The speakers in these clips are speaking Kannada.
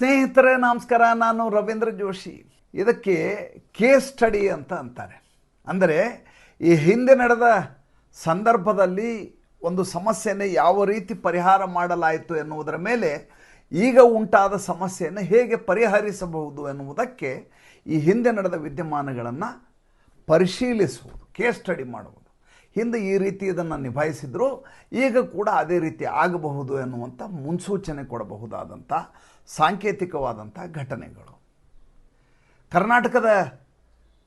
ಸ್ನೇಹಿತರೆ, ನಮಸ್ಕಾರ. ನಾನು ರವೀಂದ್ರ ಜೋಶಿ. ಇದಕ್ಕೆ ಕೇಸ್ ಸ್ಟಡಿ ಅಂತ ಅಂತಾರೆ. ಅಂದರೆ, ಈ ಹಿಂದೆ ನಡೆದ ಸಂದರ್ಭದಲ್ಲಿ ಒಂದು ಸಮಸ್ಯೆಯನ್ನು ಯಾವ ರೀತಿ ಪರಿಹಾರ ಮಾಡಲಾಯಿತು ಎನ್ನುವುದರ ಮೇಲೆ ಈಗ ಉಂಟಾದ ಸಮಸ್ಯೆಯನ್ನು ಹೇಗೆ ಪರಿಹರಿಸಬಹುದು ಎನ್ನುವುದಕ್ಕೆ ಈ ಹಿಂದೆ ನಡೆದ ವಿದ್ಯಮಾನಗಳನ್ನು ಪರಿಶೀಲಿಸುವುದು, ಕೇಸ್ ಸ್ಟಡಿ ಮಾಡುವುದು. ಹಿಂದೆ ಈ ರೀತಿ ಇದನ್ನು ನಿಭಾಯಿಸಿದ್ರು, ಈಗ ಕೂಡ ಅದೇ ರೀತಿ ಆಗಬಹುದು ಎನ್ನುವಂಥ ಮುನ್ಸೂಚನೆ ಕೊಡಬಹುದಾದಂಥ ಸಾಂಕೇತಿಕವಾದಂಥ ಘಟನೆಗಳು. ಕರ್ನಾಟಕದ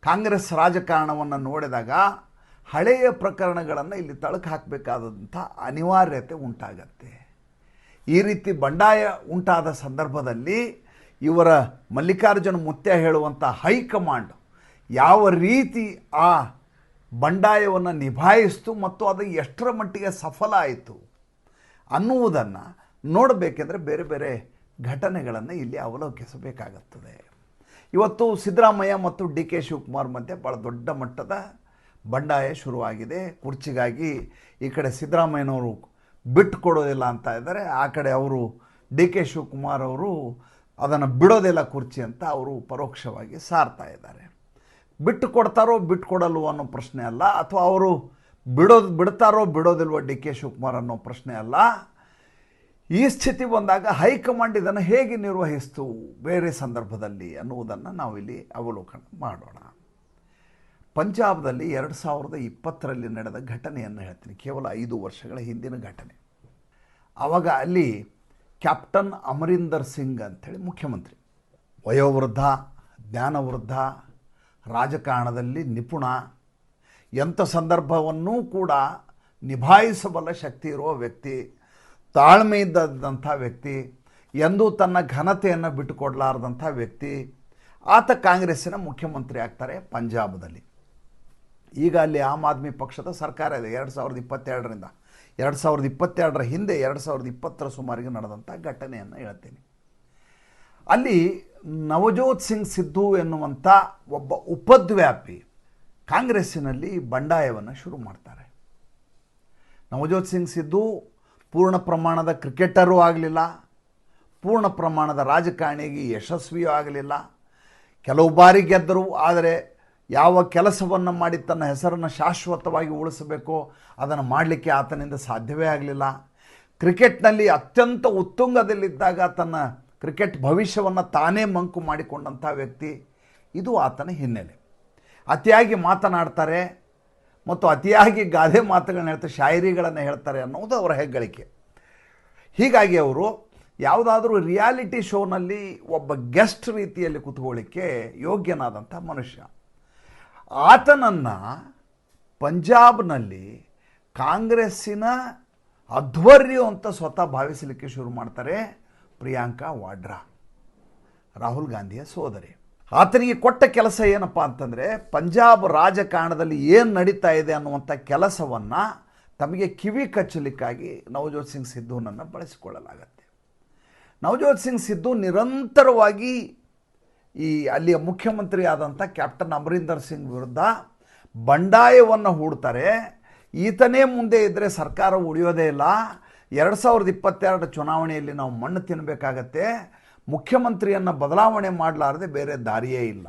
ಕಾಂಗ್ರೆಸ್ ರಾಜಕಾರಣವನ್ನು ನೋಡಿದಾಗ ಹಳೆಯ ಪ್ರಕರಣಗಳನ್ನು ಇಲ್ಲಿ ತಳಕು ಹಾಕಬೇಕಾದಂಥ ಅನಿವಾರ್ಯತೆ ಉಂಟಾಗತ್ತೆ. ಈ ರೀತಿ ಬಂಡಾಯ ಉಂಟಾದ ಸಂದರ್ಭದಲ್ಲಿ ಇವರ ಮಲ್ಲಿಕಾರ್ಜುನ ಮುತ್ಯ ಹೇಳುವಂಥ ಹೈಕಮಾಂಡ್ ಯಾವ ರೀತಿ ಆ ಬಂಡಾಯವನ್ನು ನಿಭಾಯಿಸ್ತು ಮತ್ತು ಅದು ಎಷ್ಟರ ಮಟ್ಟಿಗೆ ಸಫಲ ಆಯಿತು ಅನ್ನುವುದನ್ನು ನೋಡಬೇಕೆಂದರೆ ಬೇರೆ ಬೇರೆ ಘಟನೆಗಳನ್ನು ಇಲ್ಲಿ ಅವಲೋಕಿಸಬೇಕಾಗುತ್ತದೆ. ಇವತ್ತು ಸಿದ್ದರಾಮಯ್ಯ ಮತ್ತು ಡಿ ಕೆ ಶಿವಕುಮಾರ್ ಮಧ್ಯೆ ಭಾಳ ದೊಡ್ಡ ಮಟ್ಟದ ಬಂಡಾಯ ಶುರುವಾಗಿದೆ. ಕುರ್ಚಿಗಾಗಿ ಈ ಕಡೆ ಸಿದ್ದರಾಮಯ್ಯನವರು ಬಿಟ್ಟು ಕೊಡೋದಿಲ್ಲ ಅಂತ ಇದ್ದಾರೆ. ಆ ಕಡೆ ಅವರು ಡಿ ಕೆ ಶಿವಕುಮಾರ್ ಅವರು ಅದನ್ನು ಬಿಡೋದಿಲ್ಲ ಕುರ್ಚಿ ಅಂತ ಅವರು ಪರೋಕ್ಷವಾಗಿ ಸಾರ್ತಾ ಇದ್ದಾರೆ. ಬಿಟ್ಟು ಕೊಡ್ತಾರೋ ಬಿಟ್ಟು ಕೊಡಲ್ವೋ ಅನ್ನೋ ಪ್ರಶ್ನೆ ಅಲ್ಲ. ಅಥವಾ ಅವರು ಬಿಡೋದು, ಬಿಡ್ತಾರೋ ಬಿಡೋದಿಲ್ವೋ ಡಿ ಕೆ ಶಿವಕುಮಾರ್ ಅನ್ನೋ ಪ್ರಶ್ನೆ ಅಲ್ಲ. ಈ ಸ್ಥಿತಿ ಬಂದಾಗ ಹೈಕಮಾಂಡ್ ಇದನ್ನು ಹೇಗೆ ನಿರ್ವಹಿಸ್ತು? ಬೇರೆ ಸಂದರ್ಭದಲ್ಲಿ ಅನ್ನುವುದನ್ನು ನಾವಿಲ್ಲಿ ಅವಲೋಕನ ಮಾಡೋಣ. ಪಂಜಾಬ್ದಲ್ಲಿ ಎರಡು ಸಾವಿರದ ಇಪ್ಪತ್ತರಲ್ಲಿ ನಡೆದ ಘಟನೆಯನ್ನು ಹೇಳ್ತೀನಿ. ಕೇವಲ ಐದು ವರ್ಷಗಳ ಹಿಂದಿನ ಘಟನೆ. ಆವಾಗ ಅಲ್ಲಿ ಕ್ಯಾಪ್ಟನ್ ಅಮರಿಂದರ್ ಸಿಂಗ್ ಅಂಥೇಳಿ ಮುಖ್ಯಮಂತ್ರಿ. ವಯೋವೃದ್ಧ, ಜ್ಞಾನವೃದ್ಧ, ರಾಜಕಾರಣದಲ್ಲಿ ನಿಪುಣ, ಎಂಥ ಸಂದರ್ಭವನ್ನೂ ಕೂಡ ನಿಭಾಯಿಸಬಲ್ಲ ಶಕ್ತಿ ಇರುವ ವ್ಯಕ್ತಿ ತಾಳ್ಮೆ ಇದ್ದಂಥ ವ್ಯಕ್ತಿ ಎಂದೂ ತನ್ನ ಘನತೆಯನ್ನು ಬಿಟ್ಟುಕೊಡಲಾರದಂಥ ವ್ಯಕ್ತಿ, ಆತ ಕಾಂಗ್ರೆಸ್ಸಿನ ಮುಖ್ಯಮಂತ್ರಿ ಆಗ್ತಾರೆ ಪಂಜಾಬದಲ್ಲಿ ಈಗ ಅಲ್ಲಿ ಆಮ್ ಆದ್ಮಿ ಪಕ್ಷದ ಸರ್ಕಾರ ಇದೆ, ಎರಡು ಸಾವಿರದ ಇಪ್ಪತ್ತೆರಡರಿಂದ. ಎರಡು ಸಾವಿರದ ಇಪ್ಪತ್ತೆರಡರ ಹಿಂದೆ ಎರಡು ಸಾವಿರದ ಇಪ್ಪತ್ತರ ಸುಮಾರಿಗೆ ನಡೆದಂಥ ಘಟನೆಯನ್ನು ಹೇಳ್ತೀನಿ. ಅಲ್ಲಿ ನವಜೋತ್ ಸಿಂಗ್ ಸಿದ್ದು ಎನ್ನುವಂಥ ಒಬ್ಬ ಉಪದ್ವ್ಯಾಪಿ ಕಾಂಗ್ರೆಸ್ಸಿನಲ್ಲಿ ಬಂಡಾಯವನ್ನು ಶುರು ಮಾಡ್ತಾರೆ. ನವಜೋತ್ ಸಿಂಗ್ ಸಿದ್ದು ಪೂರ್ಣ ಪ್ರಮಾಣದ ಕ್ರಿಕೆಟರೂ ಆಗಲಿಲ್ಲ. ಪೂರ್ಣ ಪ್ರಮಾಣದ ರಾಜಕಾರಣಿಗೆ ಯಶಸ್ವಿಯೂ ಆಗಲಿಲ್ಲ. ಕೆಲವು ಬಾರಿ ಗೆದ್ದರು, ಆದರೆ ಯಾವ ಕೆಲಸವನ್ನು ಮಾಡಿ ತನ್ನ ಹೆಸರನ್ನು ಶಾಶ್ವತವಾಗಿ ಉಳಿಸಬೇಕೋ ಅದನ್ನು ಮಾಡಲಿಕ್ಕೆ ಆತನಿಂದ ಸಾಧ್ಯವೇ ಆಗಲಿಲ್ಲ. ಕ್ರಿಕೆಟ್ನಲ್ಲಿ ಅತ್ಯಂತ ಉತ್ತುಂಗದಲ್ಲಿದ್ದಾಗ ತನ್ನ ಕ್ರಿಕೆಟ್ ಭವಿಷ್ಯವನ್ನು ತಾನೇ ಮಂಕು ಮಾಡಿಕೊಂಡಂಥ ವ್ಯಕ್ತಿ. ಇದು ಆತನ ಹಿನ್ನೆಲೆ. ಅತಿಯಾಗಿ ಮಾತನಾಡ್ತಾರೆ ಮತ್ತು ಅತಿಯಾಗಿ ಗಾದೆ ಮಾತುಗಳನ್ನ ಹೇಳ್ತಾರೆ ಶಾಯರಿಗಳನ್ನು ಹೇಳ್ತಾರೆ ಅನ್ನೋದು ಅವರ ಹೆಗ್ಗಳಿಕೆ. ಹೀಗಾಗಿ ಅವರು ಯಾವುದಾದ್ರೂ ರಿಯಾಲಿಟಿ ಶೋನಲ್ಲಿ ಒಬ್ಬ ಗೆಸ್ಟ್ ರೀತಿಯಲ್ಲಿ ಕೂತ್ಕೊಳ್ಳಿಕ್ಕೆ ಯೋಗ್ಯನಾದಂಥ ಮನುಷ್ಯ. ಆತನನ್ನು ಪಂಜಾಬ್ನಲ್ಲಿ ಕಾಂಗ್ರೆಸ್ಸಿನ ಅಧ್ವರ್ಯು ಅಂತ ಸ್ವತಃ ಭಾವಿಸಲಿಕ್ಕೆ ಶುರು ಮಾಡ್ತಾರೆ ಪ್ರಿಯಾಂಕಾ ವಾಡ್ರಾ, ರಾಹುಲ್ ಗಾಂಧಿಯ ಸೋದರಿ. ಆತನಿಗೆ ಕೊಟ್ಟ ಕೆಲಸ ಏನಪ್ಪ ಅಂತಂದರೆ, ಪಂಜಾಬ್ ರಾಜಕಾರಣದಲ್ಲಿ ಏನು ನಡೀತಾ ಇದೆ ಅನ್ನುವಂಥ ಕೆಲಸವನ್ನು ತಮಗೆ ಕಿವಿ ಕಚ್ಚಲಿಕ್ಕಾಗಿ ನವಜೋತ್ ಸಿಂಗ್ ಸಿದ್ದುನನ್ನು ಬಳಸಿಕೊಳ್ಳಲಾಗತ್ತೆ. ನವಜೋತ್ ಸಿಂಗ್ ಸಿದ್ದು ನಿರಂತರವಾಗಿ ಈ ಅಲ್ಲಿಯ ಮುಖ್ಯಮಂತ್ರಿ ಆದಂಥ ಕ್ಯಾಪ್ಟನ್ ಅಮರೀಂದರ್ ಸಿಂಗ್ ವಿರುದ್ಧ ಬಂಡಾಯವನ್ನು ಹೂಡ್ತಾರೆ. ಈತನೇ ಮುಂದೆ ಇದ್ದರೆ ಸರ್ಕಾರ ಉಳಿಯೋದೇ ಇಲ್ಲ. ಎರಡು ಸಾವಿರದ ಇಪ್ಪತ್ತೆರಡು ಚುನಾವಣೆಯಲ್ಲಿ ನಾವು ಮಣ್ಣು ತಿನ್ನಬೇಕಾಗತ್ತೆ ಮುಖ್ಯಮಂತ್ರಿಯನ್ನು ಬದಲಾವಣೆ ಮಾಡಲಾರದೆ ಬೇರೆ ದಾರಿಯೇ ಇಲ್ಲ.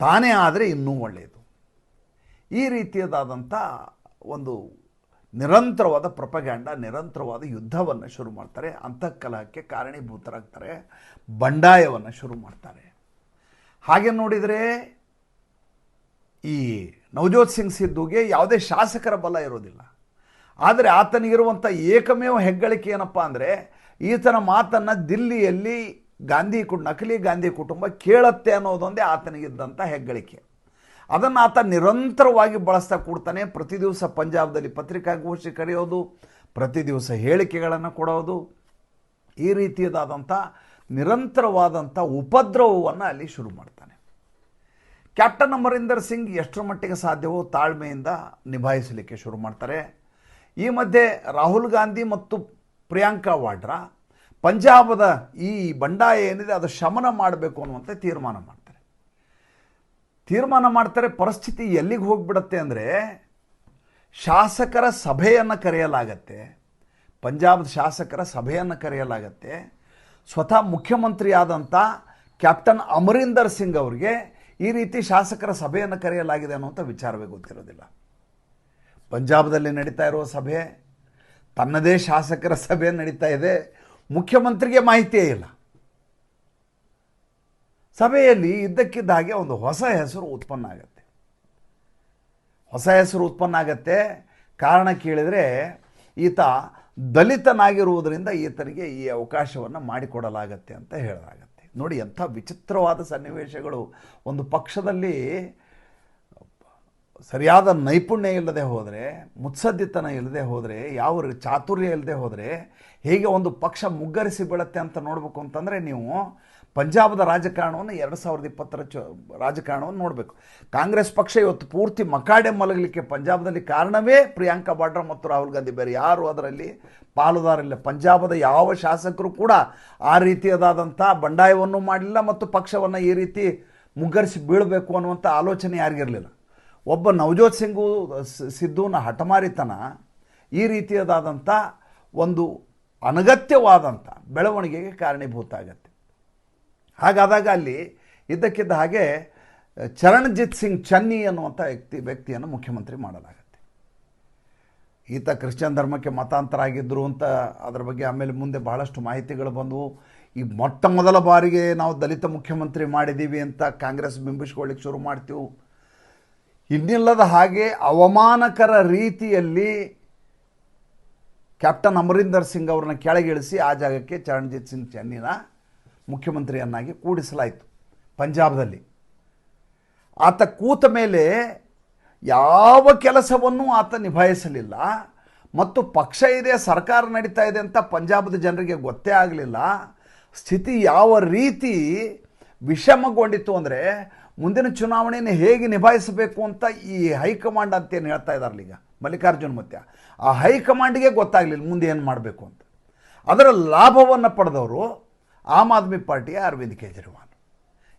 ತಾನೇ ಆದರೆ ಇನ್ನೂ ಒಳ್ಳೆಯದು ಈ ರೀತಿಯದಾದಂಥ ಒಂದು ನಿರಂತರವಾದ ಪ್ರಪಗ್ಯಾಂಡ ನಿರಂತರವಾದ ಯುದ್ಧವನ್ನು ಶುರು ಮಾಡ್ತಾರೆ. ಅಂತಃಕಲಹಕ್ಕೆ ಕಾರಣೀಭೂತರಾಗ್ತಾರೆ. ಬಂಡಾಯವನ್ನು ಶುರು ಮಾಡ್ತಾರೆ. ಹಾಗೆ ನೋಡಿದರೆ ಈ ನವಜೋತ್ ಸಿಂಗ್ ಸಿದ್ದುಗೆ ಯಾವುದೇ ಶಾಸಕರ ಬಲ ಇರೋದಿಲ್ಲ. ಆದರೆ ಆತನಿಗಿರುವಂಥ ಏಕಮೇವ ಹೆಗ್ಗಳಿಕೆ ಏನಪ್ಪ ಅಂದರೆ ಈತನ ಮಾತನ್ನು ದಿಲ್ಲಿಯಲ್ಲಿ ಗಾಂಧಿ ಕು ನಕಲಿ ಗಾಂಧಿ ಕುಟುಂಬ ಕೇಳತ್ತೆ ಅನ್ನೋದೊಂದೇ ಆತನಿಗಿದ್ದಂಥ ಹೆಗ್ಗಳಿಕೆ. ಅದನ್ನು ಆತ ನಿರಂತರವಾಗಿ ಬಳಸ್ತಾ ಕೊಡ್ತಾನೆ. ಪ್ರತಿ ದಿವಸ ಪಂಜಾಬ್ದಲ್ಲಿ ಪತ್ರಿಕಾಗೋಷ್ಠಿ ಕರೆಯೋದು, ಪ್ರತಿ ದಿವಸ ಹೇಳಿಕೆಗಳನ್ನು ಕೊಡೋದು. ಈ ರೀತಿಯದಾದಂಥ ನಿರಂತರವಾದಂಥ ಉಪದ್ರವವನ್ನು ಅಲ್ಲಿ ಶುರು ಮಾಡ್ತಾನೆ. ಕ್ಯಾಪ್ಟನ್ ಅಮರೀಂದರ್ ಸಿಂಗ್ ಎಷ್ಟರ ಮಟ್ಟಿಗೆ ಸಾಧ್ಯವೋ ತಾಳ್ಮೆಯಿಂದ ನಿಭಾಯಿಸಲಿಕ್ಕೆ ಶುರು ಮಾಡ್ತಾರೆ. ಈ ಮಧ್ಯೆ ರಾಹುಲ್ ಗಾಂಧಿ ಮತ್ತು ಪ್ರಿಯಾಂಕಾ ವಾಡ್ರಾ, ಪಂಜಾಬದ ಈ ಬಂಡಾಯ ಏನಿದೆ ಅದು ಶಮನ ಮಾಡಬೇಕು ಅನ್ನುವಂಥ ತೀರ್ಮಾನ ಮಾಡ್ತಾರೆ. ತೀರ್ಮಾನ ಮಾಡ್ತಾರೆ, ಪರಿಸ್ಥಿತಿ ಎಲ್ಲಿಗೆ ಹೋಗಿಬಿಡತ್ತೆ ಅಂದರೆ ಶಾಸಕರ ಸಭೆಯನ್ನು ಕರೆಯಲಾಗತ್ತೆ ಪಂಜಾಬ್ ಶಾಸಕರ ಸಭೆಯನ್ನು ಕರೆಯಲಾಗತ್ತೆ. ಸ್ವತಃ ಮುಖ್ಯಮಂತ್ರಿ ಆದಂಥ ಕ್ಯಾಪ್ಟನ್ ಅಮರೀಂದರ್ ಸಿಂಗ್ ಅವರಿಗೆ ಈ ರೀತಿ ಶಾಸಕರ ಸಭೆಯನ್ನು ಕರೆಯಲಾಗಿದೆ ಅನ್ನುವಂಥ ವಿಚಾರವೇ ಗೊತ್ತಿರೋದಿಲ್ಲ. ಪಂಜಾಬದಲ್ಲಿ ನಡೀತಾ ಇರುವ ಸಭೆ ತನ್ನದೇ ಶಾಸಕರ ಸಭೆ ನಡೀತಾ ಇದೆ. ಮುಖ್ಯಮಂತ್ರಿಗೆ ಮಾಹಿತಿಯೇ ಇಲ್ಲ. ಸಭೆಯಲ್ಲಿ ಇದ್ದಕ್ಕಿದ್ದ ಹಾಗೆ ಒಂದು ಹೊಸ ಹೆಸರು ಉತ್ಪನ್ನ ಆಗತ್ತೆ. ಹೊಸ ಹೆಸರು ಉತ್ಪನ್ನ ಆಗತ್ತೆ. ಕಾರಣ ಕೇಳಿದರೆ ಈತ ದಲಿತನಾಗಿರುವುದರಿಂದ ಈತನಿಗೆ ಈ ಅವಕಾಶವನ್ನು ಮಾಡಿಕೊಡಲಾಗತ್ತೆ ಅಂತ ಹೇಳಲಾಗತ್ತೆ. ನೋಡಿ ಎಂಥ ವಿಚಿತ್ರವಾದ ಸನ್ನಿವೇಶಗಳು ಒಂದು ಪಕ್ಷದಲ್ಲಿ ಸರಿಯಾದ ನೈಪುಣ್ಯ ಇಲ್ಲದೆ ಹೋದರೆ, ಮುತ್ಸದ್ದಿತನ ಇಲ್ಲದೆ ಹೋದರೆ, ಯಾವ ಚಾತುರ್ಯ ಇಲ್ಲದೆ ಹೋದರೆ, ಹೇಗೆ ಒಂದು ಪಕ್ಷ ಮುಗ್ಗರಿಸಿ ಬೀಳತ್ತೆ ಅಂತ ನೋಡಬೇಕು ಅಂತಂದರೆ ನೀವು ಪಂಜಾಬದ ರಾಜಕಾರಣವನ್ನು ಎರಡು ಸಾವಿರದ ಇಪ್ಪತ್ತರ ಚು, ರಾಜಕಾರಣವನ್ನು ನೋಡಬೇಕು. ಕಾಂಗ್ರೆಸ್ ಪಕ್ಷ ಇವತ್ತು ಪೂರ್ತಿ ಮಕಾಡೆ ಮಲಗಲಿಕ್ಕೆ ಪಂಜಾಬದಲ್ಲಿ ಕಾರಣವೇ ಪ್ರಿಯಾಂಕಾ ವಾಡ್ರಾ ಮತ್ತು ರಾಹುಲ್ ಗಾಂಧಿ. ಬೇರೆ ಯಾರು ಅದರಲ್ಲಿ ಪಾಲುದಾರಿಲ್ಲ ಪಂಜಾಬದ ಯಾವ ಶಾಸಕರು ಕೂಡ ಆ ರೀತಿಯದಾದಂಥ ಬಂಡಾಯವನ್ನು ಮಾಡಲಿಲ್ಲ ಮತ್ತು ಪಕ್ಷವನ್ನು ಈ ರೀತಿ ಮುಗ್ಗರಿಸಿ ಬೀಳಬೇಕು ಅನ್ನುವಂಥ ಆಲೋಚನೆ ಯಾರಿಗಿರಲಿಲ್ಲ. ಒಬ್ಬ ನವಜೋತ್ ಸಿಂಗು ಸಿದ್ದುನ ಹಠಮಾರಿತನ ಈ ರೀತಿಯದಾದಂಥ ಒಂದು ಅನಗತ್ಯವಾದಂಥ ಬೆಳವಣಿಗೆಗೆ ಕಾರಣೀಭೂತ ಆಗತ್ತೆ ಹಾಗಾದಾಗ ಅಲ್ಲಿ ಇದ್ದಕ್ಕಿದ್ದ ಹಾಗೆ, ಚರಣಜಿತ್ ಸಿಂಗ್ ಚನ್ನಿ ಅನ್ನುವಂಥ ವ್ಯಕ್ತಿ, ವ್ಯಕ್ತಿಯನ್ನು ಮುಖ್ಯಮಂತ್ರಿ ಮಾಡಲಾಗತ್ತೆ. ಈತ ಕ್ರಿಶ್ಚಿಯನ್ ಧರ್ಮಕ್ಕೆ ಮತಾಂತರ ಆಗಿದ್ದರು ಅಂತ ಅದರ ಬಗ್ಗೆ ಆಮೇಲೆ ಮುಂದೆ ಬಹಳಷ್ಟು ಮಾಹಿತಿಗಳು ಬಂದವು. ಈ ಮೊಟ್ಟ ಮೊದಲ ಬಾರಿಗೆ ನಾವು ದಲಿತ ಮುಖ್ಯಮಂತ್ರಿ ಮಾಡಿದ್ದೀವಿ ಅಂತ ಕಾಂಗ್ರೆಸ್ ಬಿಂಬಿಸ್ಕೊಳ್ಳಿಕ್ಕೆ ಶುರು ಮಾಡ್ತೀವಿ. ಇನ್ನಿಲ್ಲದ ಹಾಗೆ ಅವಮಾನಕರ ರೀತಿಯಲ್ಲಿ ಕ್ಯಾಪ್ಟನ್ ಅಮರಿಂದರ್ ಸಿಂಗ್ ಅವರನ್ನ ಕೆಳಗಿಳಿಸಿ ಆ ಜಾಗಕ್ಕೆ ಚರಣ್ಜಿತ್ ಸಿಂಗ್ ಚನ್ನಿನ ಮುಖ್ಯಮಂತ್ರಿಯನ್ನಾಗಿ ಕೂಡಿಸಲಾಯಿತು ಪಂಜಾಬ್ದಲ್ಲಿ. ಆತ ಕೂತ ಮೇಲೆ ಯಾವ ಕೆಲಸವನ್ನು ಆತ ನಿಭಾಯಿಸಲಿಲ್ಲ ಮತ್ತು ಪಕ್ಷ ಇದೆ, ಸರ್ಕಾರ ನಡೀತಾ ಇದೆ ಅಂತ ಪಂಜಾಬ್ದ ಜನರಿಗೆ ಗೊತ್ತೇ ಆಗಲಿಲ್ಲ. ಸ್ಥಿತಿ ಯಾವ ರೀತಿ ವಿಷಮಗೊಂಡಿತ್ತು ಅಂದರೆ ಮುಂದಿನ ಚುನಾವಣೆಯನ್ನು ಹೇಗೆ ನಿಭಾಯಿಸಬೇಕು ಅಂತ ಈ ಹೈಕಮಾಂಡ್ ಅಂತ ಏನು ಹೇಳ್ತಾ ಇದ್ದಾರಲ್ಲ ಈಗ? ಮಲ್ಲಿಕಾರ್ಜುನ್ ಮತ್ಯ ಆ ಹೈಕಮಾಂಡ್ಗೆ ಗೊತ್ತಾಗಲಿಲ್ಲ ಮುಂದೆ ಏನು ಮಾಡಬೇಕು ಅಂತ. ಅದರ ಲಾಭವನ್ನು ಪಡೆದವರು ಆಮ್ ಆದ್ಮಿ ಪಾರ್ಟಿಯ ಅರವಿಂದ್ ಕೇಜ್ರಿವಾಲ್.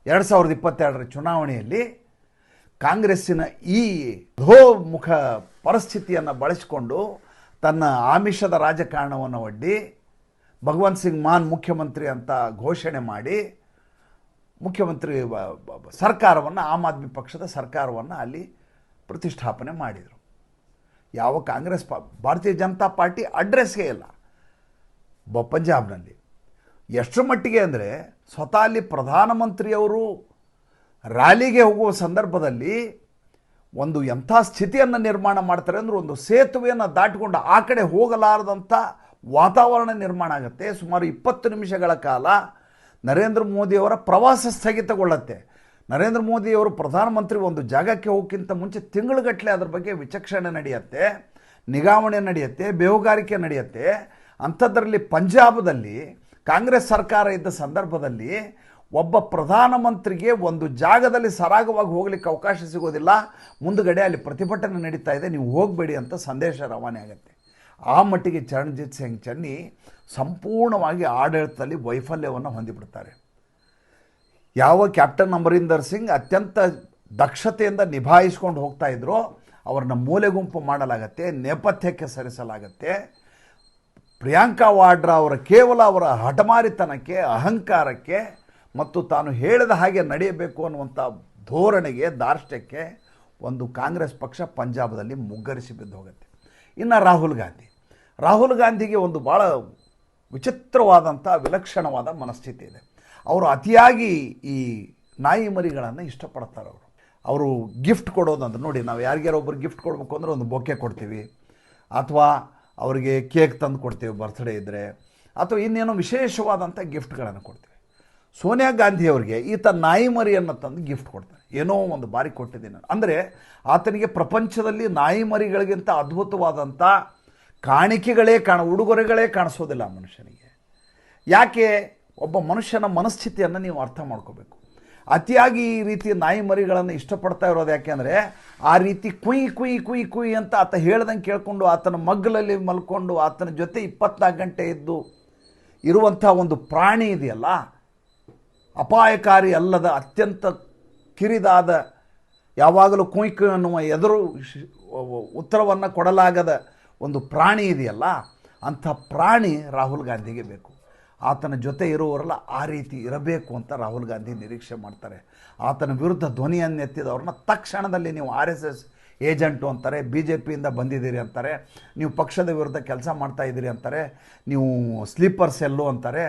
ಎರಡು ಸಾವಿರದ ಇಪ್ಪತ್ತೆರಡರ ಚುನಾವಣೆಯಲ್ಲಿ ಕಾಂಗ್ರೆಸ್ಸಿನ ಈ ಧೋಮುಖ ಪರಿಸ್ಥಿತಿಯನ್ನು ಬಳಸಿಕೊಂಡು ತನ್ನ ಆಮಿಷದ ರಾಜಕಾರಣವನ್ನು ಒಡ್ಡಿ ಭಗವಂತ್ ಸಿಂಗ್ ಮಾನ್ ಮುಖ್ಯಮಂತ್ರಿ ಅಂತ ಘೋಷಣೆ ಮಾಡಿ ಮುಖ್ಯಮಂತ್ರಿ ಸರ್ಕಾರವನ್ನು, ಆಮ್ ಆದ್ಮಿ ಪಕ್ಷದ ಸರ್ಕಾರವನ್ನು ಅಲ್ಲಿ ಪ್ರತಿಷ್ಠಾಪನೆ ಮಾಡಿದರು. ಯಾವ ಕಾಂಗ್ರೆಸ್ ಪಾ, ಭಾರತೀಯ ಜನತಾ ಪಾರ್ಟಿ ಅಡ್ರೆಸ್ಗೆ ಇಲ್ಲ. ಬ, ಪಂಜಾಬ್ನಲ್ಲಿ. ಎಷ್ಟರ ಮಟ್ಟಿಗೆ ಅಂದರೆ ಸ್ವತಃ ಅಲ್ಲಿ ಪ್ರಧಾನಮಂತ್ರಿಯವರು ರ್ಯಾಲಿಗೆ ಹೋಗುವ ಸಂದರ್ಭದಲ್ಲಿ ಒಂದು ಎಂಥ ಸ್ಥಿತಿಯನ್ನು ನಿರ್ಮಾಣ ಮಾಡ್ತಾರೆ ಅಂದರೆ ಒಂದು ಸೇತುವೆಯನ್ನು ದಾಟಿಕೊಂಡು ಆ ಕಡೆ ಹೋಗಲಾರದಂಥ ವಾತಾವರಣ ನಿರ್ಮಾಣ ಆಗುತ್ತೆ. ಸುಮಾರು ಇಪ್ಪತ್ತು ನಿಮಿಷಗಳ ಕಾಲ ನರೇಂದ್ರ ಮೋದಿಯವರ ಪ್ರವಾಸ ಸ್ಥಗಿತಗೊಳ್ಳುತ್ತೆ. ನರೇಂದ್ರ ಮೋದಿಯವರು ಪ್ರಧಾನಮಂತ್ರಿ ಒಂದು ಜಾಗಕ್ಕೆ ಹೋಗೋಕ್ಕಿಂತ ಮುಂಚೆ ತಿಂಗಳುಗಟ್ಟಲೆ ಅದ್ರ ಬಗ್ಗೆ ವಿಚಕ್ಷಣೆ ನಡೆಯುತ್ತೆ, ನಿಗಾವಣೆ ನಡೆಯುತ್ತೆ, ಬೇಹುಗಾರಿಕೆ ನಡೆಯುತ್ತೆ. ಅಂಥದ್ರಲ್ಲಿ ಪಂಜಾಬದಲ್ಲಿ, ಕಾಂಗ್ರೆಸ್ ಸರ್ಕಾರ ಇದ್ದ ಸಂದರ್ಭದಲ್ಲಿ ಒಬ್ಬ ಪ್ರಧಾನಮಂತ್ರಿಗೆ ಒಂದು ಜಾಗದಲ್ಲಿ ಸರಾಗವಾಗಿ ಹೋಗ್ಲಿಕ್ಕೆ ಅವಕಾಶ ಸಿಗೋದಿಲ್ಲ. ಮುಂದುಗಡೆ ಅಲ್ಲಿ ಪ್ರತಿಭಟನೆ ನಡೀತಾ ಇದೆ. ನೀವು ಹೋಗಬೇಡಿ ಅಂತ ಸಂದೇಶ ರವಾನೆ ಆಗುತ್ತೆ. ಆ ಮಟ್ಟಿಗೆ ಚರಣ್ಜಿತ್ ಸಿಂಗ್ ಚನ್ನಿ ಸಂಪೂರ್ಣವಾಗಿ ಆಡಳಿತದಲ್ಲಿ ವೈಫಲ್ಯವನ್ನು ಹೊಂದಿಬಿಡ್ತಾರೆ. ಯಾವ ಕ್ಯಾಪ್ಟನ್ ಅಮರೀಂದರ್ ಸಿಂಗ್ ಅತ್ಯಂತ ದಕ್ಷತೆಯಿಂದ ನಿಭಾಯಿಸ್ಕೊಂಡು ಹೋಗ್ತಾ ಇದ್ರೋ ಅವ್ರನ್ನ ಮೂಲೆ ಗುಂಪು ಮಾಡಲಾಗತ್ತೆ, ನೇಪಥ್ಯಕ್ಕೆ ಸರಿಸಲಾಗತ್ತೆ. ಪ್ರಿಯಾಂಕಾ ವಾಡ್ರಾ ಅವರ ಕೇವಲ ಅವರ ಹಠಮಾರಿತನಕ್ಕೆ, ಅಹಂಕಾರಕ್ಕೆ ಮತ್ತು ತಾನು ಹೇಳಿದ ಹಾಗೆ ನಡೆಯಬೇಕು ಅನ್ನುವಂಥ ಧೋರಣೆಗೆ ದಾರ್ಷ್ಟ್ಯಕ್ಕೆ ಒಂದು ಕಾಂಗ್ರೆಸ್ ಪಕ್ಷ ಪಂಜಾಬದಲ್ಲಿ ಮುಗ್ಗರಿಸಿ ಬಿದ್ದು ಹೋಗುತ್ತೆ ಇನ್ನು ರಾಹುಲ್ ಗಾಂಧಿ. ರಾಹುಲ್ ಗಾಂಧಿಗೆ ಒಂದು ಭಾಳ ವಿಚಿತ್ರವಾದಂಥ ವಿಲಕ್ಷಣವಾದ ಮನಸ್ಥಿತಿ ಇದೆ. ಅವರು ಅತಿಯಾಗಿ ಈ ನಾಯಿ ಮರಿಗಳನ್ನು ಇಷ್ಟಪಡ್ತಾರೆ ಅವರು. ಅವರು ಗಿಫ್ಟ್ ಕೊಡೋದಂದ್ರೆ ನೋಡಿ, ನಾವು ಯಾರಿಗಾರ ಒಬ್ಬರು ಗಿಫ್ಟ್ ಕೊಡಬೇಕು ಅಂದರೆ ಒಂದು ಬೊಕ್ಕೆ ಕೊಡ್ತೀವಿ. ಅಥವಾ ಅವರಿಗೆ ಕೇಕ್ ತಂದು ಕೊಡ್ತೀವಿ ಬರ್ತ್ಡೇ ಇದ್ದರೆ ಅಥವಾ ಇನ್ನೇನೋ ವಿಶೇಷವಾದಂಥ ಗಿಫ್ಟ್ಗಳನ್ನು ಕೊಡ್ತೀವಿ. ಸೋನಿಯಾ ಗಾಂಧಿ ಅವರಿಗೆ ಈತ ನಾಯಿ ಮರಿಯನ್ನು ತಂದು ಗಿಫ್ಟ್ ಕೊಡ್ತಾರೆ. ಏನೋ ಒಂದು ಬಾರಿ ಕೊಟ್ಟಿದ್ದೀನಿ ನಾನು. ಅಂದರೆ ಆತನಿಗೆ ಪ್ರಪಂಚದಲ್ಲಿ ನಾಯಿ ಮರಿಗಳಿಗಿಂತ ಅದ್ಭುತವಾದಂಥ ಕಾಣಿಕೆಗಳೇ ಕಾಣ, ಉಡುಗೊರೆಗಳೇ ಕಾಣಿಸೋದಿಲ್ಲ ಮನುಷ್ಯನಿಗೆ. ಯಾಕೆ? ಒಬ್ಬ ಮನುಷ್ಯನ ಮನಸ್ಥಿತಿಯನ್ನು ನೀವು ಅರ್ಥ ಮಾಡ್ಕೋಬೇಕು. ಅತಿಯಾಗಿ ಈ ರೀತಿ ನಾಯಿ ಮರಿಗಳನ್ನು ಇಷ್ಟಪಡ್ತಾ ಇರೋದು ಯಾಕೆಂದರೆ ಆ ರೀತಿ ಕುಯ್ ಕುಯ್ ಕುಯ್ ಕುಯ್ ಅಂತ ಆತ ಹೇಳ್ದಂಗೆ ಕೇಳಿಕೊಂಡು ಆತನ ಮಗ್ಗಲಲ್ಲಿ ಮಲ್ಕೊಂಡು ಆತನ ಜೊತೆ ಇಪ್ಪತ್ನಾಲ್ಕು ಗಂಟೆ ಇದ್ದು ಇರುವಂಥ ಒಂದು ಪ್ರಾಣಿ ಇದೆಯಲ್ಲ, ಅಪಾಯಕಾರಿ ಅಲ್ಲದ ಅತ್ಯಂತ ಕಿರಿದಾದ, ಯಾವಾಗಲೂ ಕುಯ್ಕು ಅನ್ನುವ ಎದುರು ಉತ್ತರವನ್ನು ಕೊಡಲಾಗದ ಒಂದು ಪ್ರಾಣಿ ಇದೆಯಲ್ಲ, ಅಂಥ ಪ್ರಾಣಿ ರಾಹುಲ್ ಗಾಂಧಿಗೆ ಬೇಕು. ಆತನ ಜೊತೆ ಇರುವವರೆಲ್ಲ ಆ ರೀತಿ ಇರಬೇಕು ಅಂತ ರಾಹುಲ್ ಗಾಂಧಿ ನಿರೀಕ್ಷೆ ಮಾಡ್ತಾರೆ. ಆತನ ವಿರುದ್ಧ ಧ್ವನಿಯನ್ನು ಎತ್ತಿದವ್ರನ್ನ ತಕ್ಷಣದಲ್ಲಿ ನೀವು ಆರ್ ಎಸ್ ಎಸ್ ಏಜೆಂಟು ಅಂತಾರೆ, ಬಿ ಜೆ ಪಿಯಿಂದ ಬಂದಿದ್ದೀರಿ ಅಂತಾರೆ, ನೀವು ಪಕ್ಷದ ವಿರುದ್ಧ ಕೆಲಸ ಮಾಡ್ತಾ ಇದ್ದೀರಿ ಅಂತಾರೆ, ನೀವು ಸ್ಲೀಪರ್ ಸೆಲ್ಲು ಅಂತಾರೆ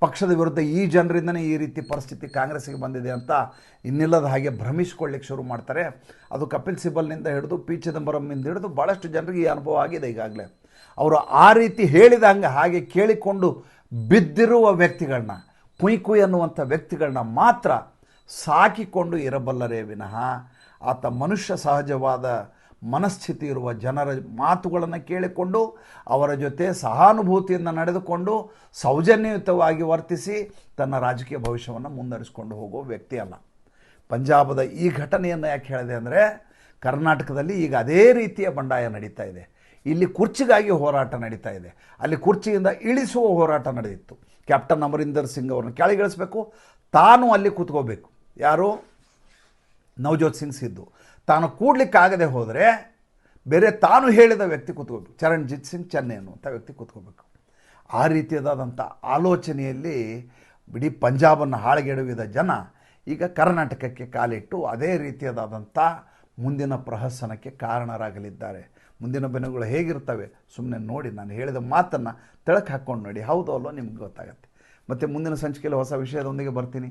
ಪಕ್ಷದ ವಿರುದ್ಧ ಈ ಜನರಿಂದನೇ ಈ ರೀತಿ ಪರಿಸ್ಥಿತಿ ಕಾಂಗ್ರೆಸ್ಸಿಗೆ ಬಂದಿದೆ ಅಂತ ಇನ್ನಿಲ್ಲದ ಹಾಗೆ ಭ್ರಮಿಸ್ಕೊಳ್ಳಿಕ್ಕೆ ಶುರು ಮಾಡ್ತಾರೆ. ಅದು ಕಪಿಲ್ ಸಿಬಲ್ನಿಂದ ಹಿಡಿದು ಪಿ. ಚಿದಂಬರಂನಿಂದ ಹಿಡಿದು ಭಾಳಷ್ಟು ಜನರಿಗೆ ಈ ಅನುಭವ ಆಗಿದೆ ಈಗಾಗಲೇ. ಅವರು ಆ ರೀತಿ ಹೇಳಿದಂಗೆ ಹಾಗೆ ಕೇಳಿಕೊಂಡು ಬಿದ್ದಿರುವ ವ್ಯಕ್ತಿಗಳನ್ನ, ಕುಯ್ ಕುಯ್ ಅನ್ನುವಂಥ ವ್ಯಕ್ತಿಗಳನ್ನ ಮಾತ್ರ ಸಾಕಿಕೊಂಡು ಇರಬಲ್ಲರೇ ವಿನಃ ಆತ ಮನುಷ್ಯ ಸಹಜವಾದ ಮನಸ್ಥಿತಿ ಇರುವ ಜನರ ಮಾತುಗಳನ್ನು ಕೇಳಿಕೊಂಡು ಅವರ ಜೊತೆ ಸಹಾನುಭೂತಿಯಿಂದ ನಡೆದುಕೊಂಡು ಸೌಜನ್ಯಯುತವಾಗಿ ವರ್ತಿಸಿ ತನ್ನ ರಾಜಕೀಯ ಭವಿಷ್ಯವನ್ನು ಮುಂದುವರಿಸಿಕೊಂಡು ಹೋಗುವ ವ್ಯಕ್ತಿ ಅಲ್ಲ. ಪಂಜಾಬದ ಈ ಘಟನೆಯನ್ನು ಯಾಕೆ ಹೇಳಿದೆ ಅಂದರೆ ಕರ್ನಾಟಕದಲ್ಲಿ ಈಗ ಅದೇ ರೀತಿಯ ಬಂಡಾಯ ನಡೀತಾ ಇದೆ. ಇಲ್ಲಿ ಕುರ್ಚಿಗಾಗಿ ಹೋರಾಟ ನಡೀತಾ ಇದೆ. ಅಲ್ಲಿ ಕುರ್ಚಿಯಿಂದ ಇಳಿಸುವ ಹೋರಾಟ ನಡೆದಿತ್ತು. ಕ್ಯಾಪ್ಟನ್ ಅಮರಿಂದರ್ ಸಿಂಗ್ ಅವರನ್ನು ಕೆಳಗಿಳಿಸ್ಬೇಕು. ತಾನು ಅಲ್ಲಿ ಕೂತ್ಕೋಬೇಕು. ಯಾರು? ನವಜೋತ್ ಸಿಂಗ್ ಸಿದ್ದು. ತಾನು ಕೂಡ್ಲಿಕ್ಕಾಗದೆ ಹೋದರೆ ಬೇರೆ ತಾನು ಹೇಳಿದ ವ್ಯಕ್ತಿ ಕೂತ್ಕೋಬೇಕು ಚರಣ್ಜಿತ್ ಸಿಂಗ್ ಚೆನ್ನೆ ಅನ್ನುವಂಥ ವ್ಯಕ್ತಿ ಕೂತ್ಕೋಬೇಕು ಆ ರೀತಿಯಾದಂಥ ಆಲೋಚನೆಯಲ್ಲಿ ಬಿಡಿ ಪಂಜಾಬನ್ನು ಹಾಳಗೆಡವಿದ ಜನ ಈಗ ಕರ್ನಾಟಕಕ್ಕೆ ಕಾಲಿಟ್ಟು ಅದೇ ರೀತಿಯಾದಂಥ ಮುಂದಿನ ಪ್ರಹಸನಕ್ಕೆ ಕಾರಣರಾಗಲಿದ್ದಾರೆ. ಮುಂದಿನ ಬೆನ್ನುಗಳು ಹೇಗಿರ್ತವೆ ಸುಮ್ಮನೆ ನೋಡಿ, ನಾನು ಹೇಳಿದ ಮಾತನ್ನು ತೆಳಕ್ಕೆ ಹಾಕ್ಕೊಂಡು ನೋಡಿ. ಹೌದು ಅಲ್ಲೋ, ನಿಮ್ಗೆ ಗೊತ್ತಾಗತ್ತೆ. ಮತ್ತು ಮುಂದಿನ ಸಂಚಿಕೆಯಲ್ಲಿ ಹೊಸ ವಿಷಯದೊಂದಿಗೆ ಬರ್ತೀನಿ.